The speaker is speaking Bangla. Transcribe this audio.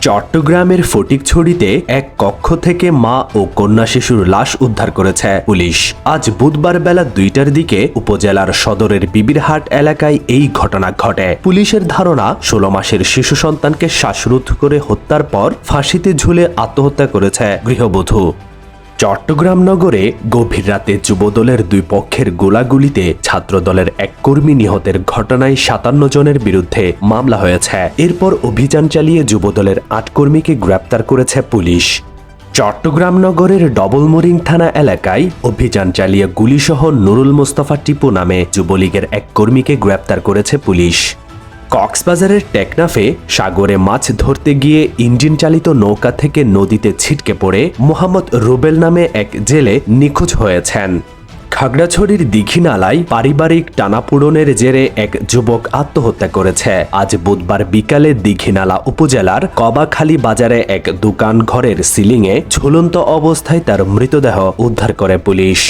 চট্টগ্রামের ফটিকছড়িতে এক কক্ষ থেকে মা ও কন্যা শিশুর লাশ উদ্ধার করেছে পুলিশ। আজ বুধবার বেলা দুইটার দিকে উপজেলার সদরের বিবিরহাট এলাকায় এই ঘটনা ঘটে। পুলিশের ধারণা, ষোলো মাসের শিশু সন্তানকে শ্বাসরোধ করে হত্যার পর ফাঁসিতে ঝুলে আত্মহত্যা করেছে গৃহবধূ। চট্টগ্রাম নগরে গভীর রাতে যুবদলের দুই পক্ষের গোলাগুলিতে ছাত্রদলের এক কর্মী নিহতের ঘটনায় সাতান্ন জনের বিরুদ্ধে মামলা হয়েছে। এরপর অভিযান চালিয়ে যুবদলের আট কর্মীকে গ্রেপ্তার করেছে পুলিশ। চট্টগ্রাম নগরের ডবলমোরিং থানা এলাকায় অভিযান চালিয়ে গুলিসহ নুরুল মোস্তফা টিপু নামে যুবলীগের এক কর্মীকে গ্রেপ্তার করেছে পুলিশ। কক্সবাজারের টেকনাফে সাগরে মাছ ধরতে গিয়ে ইঞ্জিন চালিত নৌকা থেকে নদীতে ছিটকে পড়ে মোহাম্মদ রুবেল নামে এক জেলে নিখোঁজ হয়েছেন। খাগড়াছড়ির দীঘিনালায় পারিবারিক টানাপোড়নের জেরে এক যুবক আত্মহত্যা করেছে। আজ বুধবার বিকালে দীঘিনালা উপজেলার কবাখালী বাজারে এক দোকান ঘরের সিলিংয়ে ঝুলন্ত অবস্থায় তার মৃতদেহ উদ্ধার করে পুলিশ।